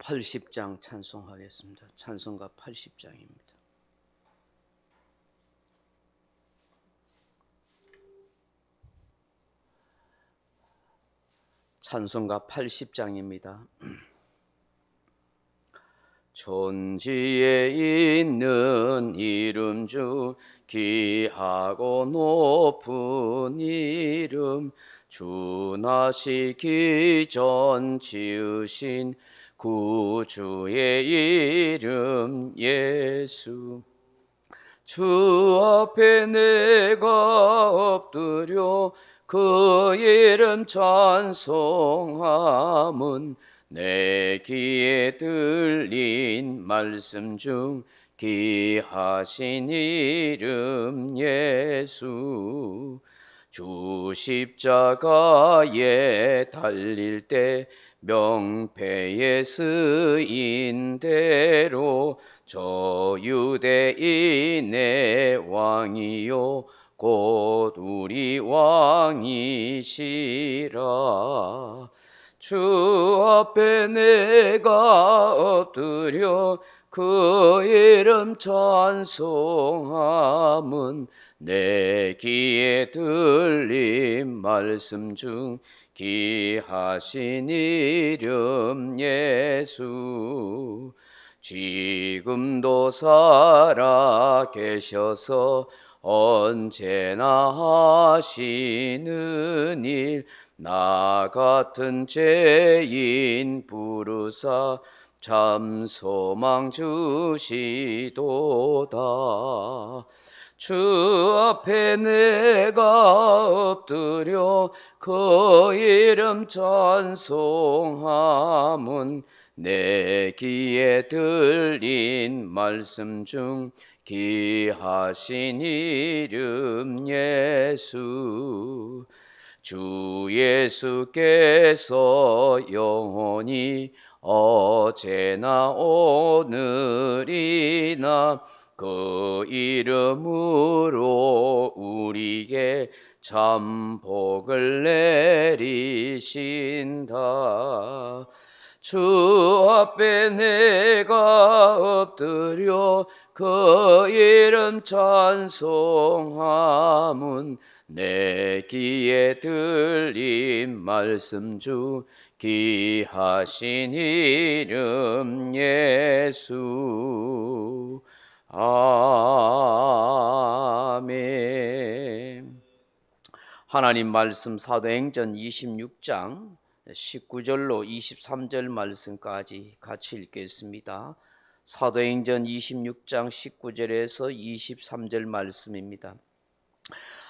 80장 찬송하겠습니다. 찬송가 80장입니다. 찬송가 80장입니다. 존지에 있는 이름 중 귀하고 높은 이름 주 나시기 전 지으신 구주의 이름 예수. 주 앞에 내가 엎드려 그 이름 찬송함은 내 귀에 들린 말씀 중 귀하신 이름 예수. 주 십자가에 달릴 때 명패에 쓰인 대로 저 유대인의 왕이요. 곧 우리 왕이시라. 주 앞에 내가 엎드려 그 이름 찬송함은 내 귀에 들린 말씀 중 귀하신 이름 예수. 지금도 살아 계셔서 언제나 하시는 일 나 같은 죄인 부르사 참 소망 주시도다 주 앞에 내가 엎드려 그 이름 찬송함은 내 귀에 들린 말씀 중 귀하신 이름 예수. 주 예수께서 영원히 어제나 오늘이나 그 이름으로 우리에게 참 복을 내리신다. 주 앞에 내가 엎드려 그 이름 찬송함은 내 귀에 들린 말씀 중 귀하신 이름 예수 아멘 하나님 말씀 사도행전 26장 19절로 23절 말씀까지 같이 읽겠습니다. 사도행전 26장 19절에서 23절 말씀입니다.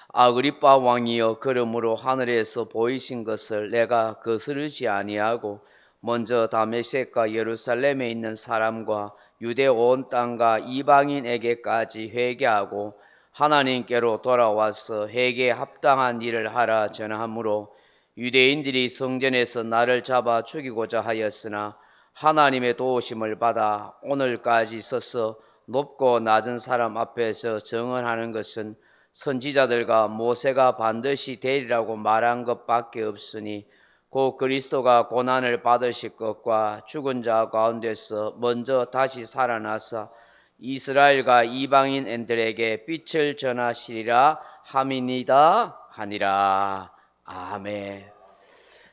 아그리빠 왕이여 그러므로 하늘에서 보이신 것을 내가 거스르지 아니하고 먼저 다메섹과 예루살렘에 있는 사람과 유대 온 땅과 이방인에게까지 회개하고 하나님께로 돌아와서 회개에 합당한 일을 하라 전하므로 유대인들이 성전에서 나를 잡아 죽이고자 하였으나 하나님의 도우심을 받아 오늘까지 서서 높고 낮은 사람 앞에서 정언하는 것은 선지자들과 모세가 반드시 되리라고 말한 것밖에 없으니 곧 그리스도가 고난을 받으실 것과 죽은 자 가운데서 먼저 다시 살아나서 이스라엘과 이방인들에게 빛을 전하시리라 함이니다 하니라 아멘.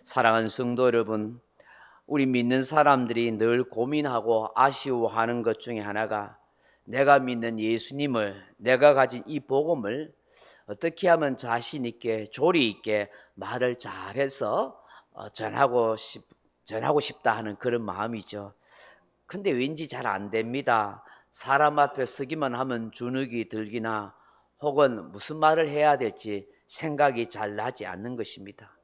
사랑하는 성도 여러분, 우리 믿는 사람들이 늘 고민하고 아쉬워하는 것 중에 하나가 내가 믿는 예수님을 내가 가진 이 복음을 어떻게 하면 자신 있게 조리 있게 말을 잘해서 어, 전하고 싶 전하고 싶다 하는 그런 마음이죠. 근데 왠지 잘 안 됩니다. 사람 앞에 서기만 하면 주눅이 들기나 혹은 무슨 말을 해야 될지 생각이 잘 나지 않는 것입니다.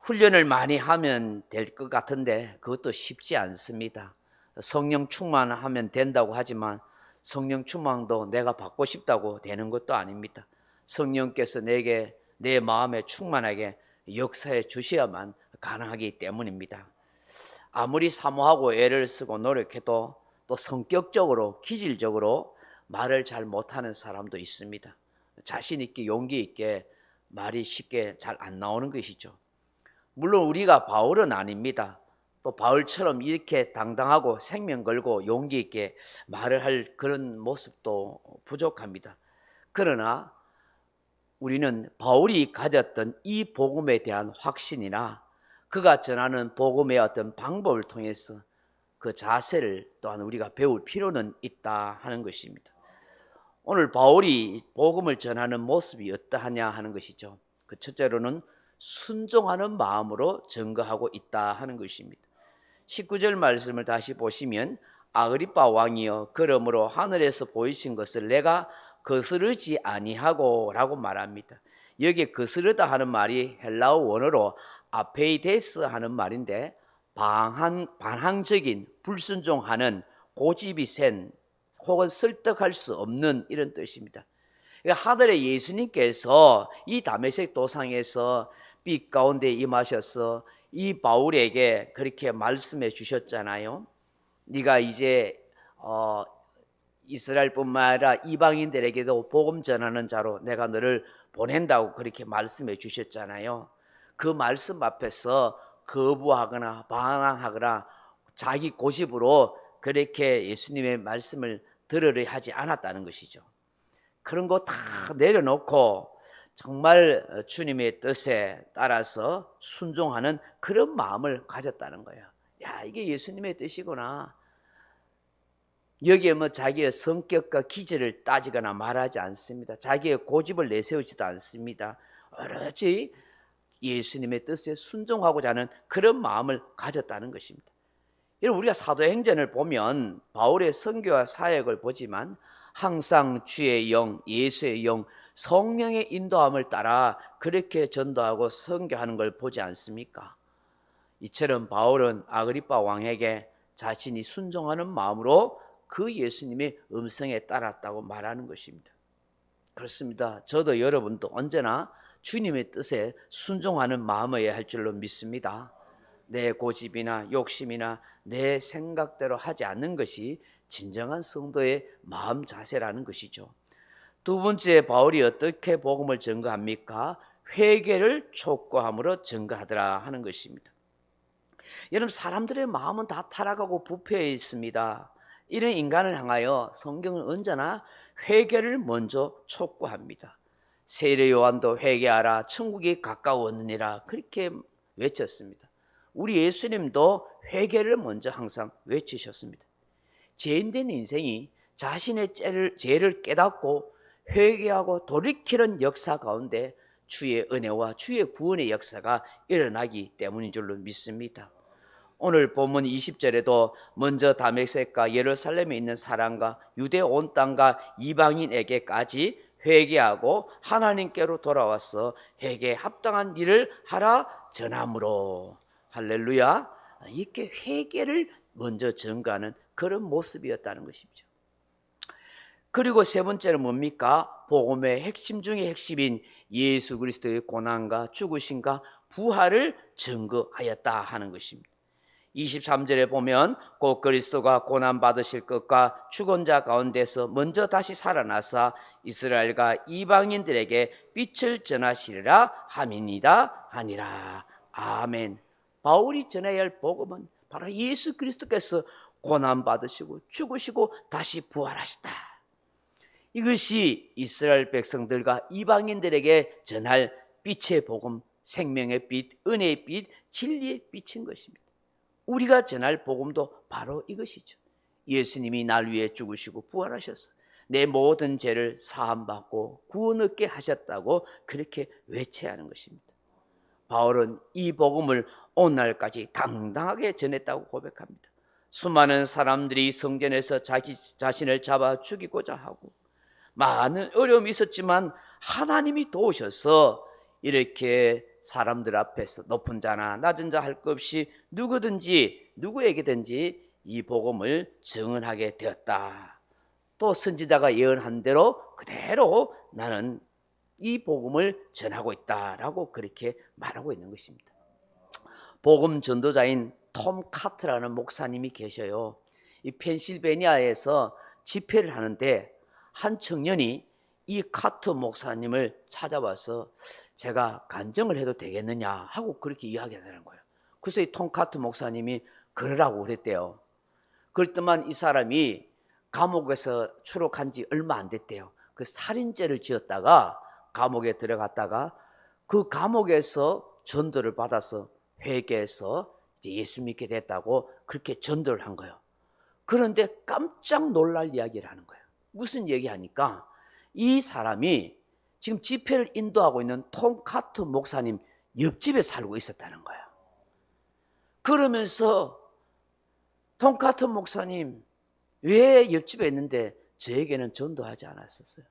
훈련을 많이 하면 될 것 같은데 그것도 쉽지 않습니다. 성령 충만하면 된다고 하지만 성령 충만도 내가 받고 싶다고 되는 것도 아닙니다. 성령께서 내게 내 마음에 충만하게 역사해 주셔야만 가능하기 때문입니다. 아무리 사모하고 애를 쓰고 노력해도 또 성격적으로 기질적으로 말을 잘 못하는 사람도 있습니다. 자신 있게 용기 있게 말이 쉽게 잘 안 나오는 것이죠. 물론 우리가 바울은 아닙니다. 또 바울처럼 이렇게 당당하고 생명 걸고 용기 있게 말을 할 그런 모습도 부족합니다. 그러나 우리는 바울이 가졌던 이 복음에 대한 확신이나 그가 전하는 복음의 어떤 방법을 통해서 그 자세를 또한 우리가 배울 필요는 있다 하는 것입니다. 오늘 바울이 복음을 전하는 모습이 어떠하냐 하는 것이죠. 그 첫째로는 순종하는 마음으로 증거하고 있다 하는 것입니다. 19절 말씀을 다시 보시면 아그리빠 왕이여 그러므로 하늘에서 보이신 것을 내가 거스르지 아니하고라고 말합니다. 여기에 거스르다 하는 말이 헬라어 원어로 아페이데스 하는 말인데 반항, 반항적인 불순종하는 고집이 센 혹은 설득할 수 없는 이런 뜻입니다. 그러니까 하늘의 예수님께서 이 다메섹 도상에서 빛 가운데 임하셔서 이 바울에게 그렇게 말씀해 주셨잖아요. 네가 이제 어, 이스라엘뿐만 아니라 이방인들에게도 복음 전하는 자로 내가 너를 보낸다고 그렇게 말씀해 주셨잖아요. 그 말씀 앞에서 거부하거나 반항하거나 자기 고집으로 그렇게 예수님의 말씀을 들으려 하지 않았다는 것이죠. 그런 거 다 내려놓고 정말 주님의 뜻에 따라서 순종하는 그런 마음을 가졌다는 거예요. 야, 이게 예수님의 뜻이구나. 여기에 뭐 자기의 성격과 기질을 따지거나 말하지 않습니다. 자기의 고집을 내세우지도 않습니다. 오로지 예수님의 뜻에 순종하고자 하는 그런 마음을 가졌다는 것입니다. 여러분 우리가 사도행전을 보면 바울의 선교와 사역을 보지만 항상 주의 영, 예수의 영, 성령의 인도함을 따라 그렇게 전도하고 선교하는 걸 보지 않습니까? 이처럼 바울은 아그리파 왕에게 자신이 순종하는 마음으로 그 예수님의 음성에 따랐다고 말하는 것입니다. 그렇습니다. 저도 여러분도 언제나 주님의 뜻에 순종하는 마음이어야 할 줄로 믿습니다. 내 고집이나 욕심이나 내 생각대로 하지 않는 것이 진정한 성도의 마음 자세라는 것이죠. 두 번째 바울이 어떻게 복음을 증거합니까? 회개를 촉구함으로 증거하더라 하는 것입니다. 여러분 사람들의 마음은 다 타락하고 부패해 있습니다. 이런 인간을 향하여 성경은 언제나 회개를 먼저 촉구합니다. 세례 요한도 회개하라 천국이 가까웠느니라 그렇게 외쳤습니다. 우리 예수님도 회개를 먼저 항상 외치셨습니다. 죄인된 인생이 자신의 죄를, 죄를 깨닫고 회개하고 돌이키는 역사 가운데 주의 은혜와 주의 구원의 역사가 일어나기 때문인 줄로 믿습니다. 오늘 본문 20절에도 먼저 다메섹과 예루살렘에 있는 사람과 유대 온 땅과 이방인에게까지 회개하고 하나님께로 돌아와서 회개에 합당한 일을 하라 전함으로 할렐루야 이렇게 회개를 먼저 증가하는 그런 모습이었다는 것이죠. 그리고 세 번째는 뭡니까? 복음의 핵심 중의 핵심인 예수 그리스도의 고난과 죽으심과 부활을 증거하였다 하는 것입니다. 23절에 보면 곧 그리스도가 고난 받으실 것과 죽은 자 가운데서 먼저 다시 살아나사 이스라엘과 이방인들에게 빛을 전하시리라 함이니다 하니라. 아멘. 바울이 전해야 할 복음은 바로 예수 그리스도께서 고난 받으시고 죽으시고 다시 부활하시다. 이것이 이스라엘 백성들과 이방인들에게 전할 빛의 복음, 생명의 빛, 은혜의 빛, 진리의 빛인 것입니다. 우리가 전할 복음도 바로 이것이죠. 예수님이 날 위해 죽으시고 부활하셔서 내 모든 죄를 사함받고 구원 얻게 하셨다고 그렇게 외쳐야 하는 것입니다. 바울은 이 복음을 오늘날까지 당당하게 전했다고 고백합니다. 수많은 사람들이 성전에서 자기 자신을 잡아 죽이고자 하고 많은 어려움이 있었지만 하나님이 도우셔서 이렇게 사람들 앞에서 높은 자나 낮은 자 할 것 없이 누구든지 누구에게든지 이 복음을 증언하게 되었다. 또 선지자가 예언한 대로 그대로 나는 이 복음을 전하고 있다라고 그렇게 말하고 있는 것입니다. 복음 전도자인 톰 카트라는 목사님이 계셔요. 이 펜실베니아에서 집회를 하는데 한 청년이 이 카트 목사님을 찾아와서 제가 간증을 해도 되겠느냐 하고 그렇게 이야기하는 거예요. 그래서 이 톰 카트 목사님이 그러라고 그랬대요. 그랬더만 이 사람이 감옥에서 추록한 지 얼마 안 됐대요. 그 살인죄를 지었다가 감옥에 들어갔다가 그 감옥에서 전도를 받아서 회개해서 예수 믿게 됐다고 그렇게 전도를 한 거예요. 그런데 깜짝 놀랄 이야기를 하는 거예요. 무슨 얘기하니까 이 사람이 지금 집회를 인도하고 있는 톰 카트 목사님 옆집에 살고 있었다는 거예요. 그러면서 톰 카트 목사님 왜 옆집에 있는데 저에게는 전도하지 않았었어요.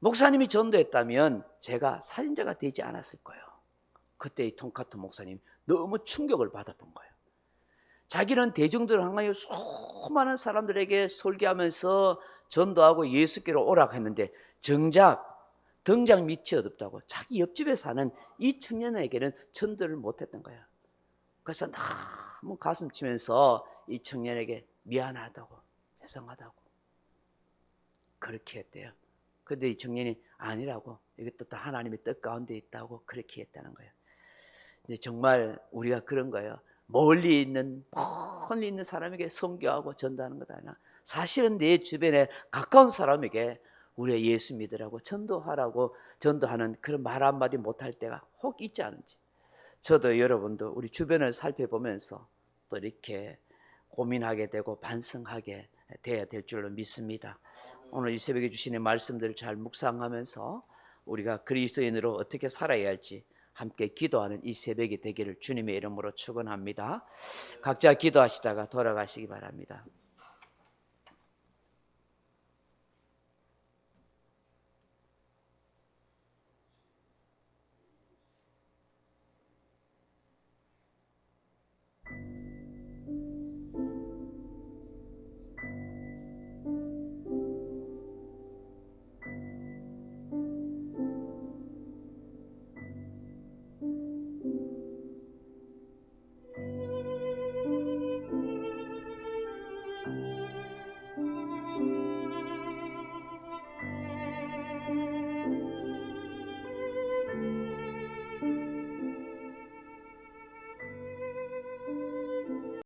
목사님이 전도했다면 제가 살인자가 되지 않았을 거예요. 그때 이 톰카트 목사님 너무 충격을 받아본 거예요. 자기는 대중들을 향하여 수많은 사람들에게 설교하면서 전도하고 예수께로 오라고 했는데 정작 등장 밑이 어둡다고 자기 옆집에 사는 이 청년에게는 전도를 못했던 거예요. 그래서 너무 가슴 치면서 이 청년에게 미안하다고 죄송하다고 그렇게 했대요. 근데 이 청년이 아니라고 이것도 다 하나님의 뜻 가운데 있다고 그렇게 했다는 거예요. 이제 정말 우리가 그런 거예요. 멀리 있는 멀리 있는 사람에게 선교하고 전도하는 것 아니라 사실은 내 주변에 가까운 사람에게 우리가 예수 믿으라고 전도하라고 전도하는 그런 말 한마디 못할 때가 혹 있지 않은지 저도 여러분도 우리 주변을 살펴보면서 또 이렇게 고민하게 되고 반성하게 돼야 될 줄로 믿습니다. 오늘 이 새벽에 주시는 말씀들을 잘 묵상하면서 우리가 그리스도인으로 어떻게 살아야 할지 함께 기도하는 이 새벽이 되기를 주님의 이름으로 축원합니다. 각자 기도하시다가 돌아가시기 바랍니다.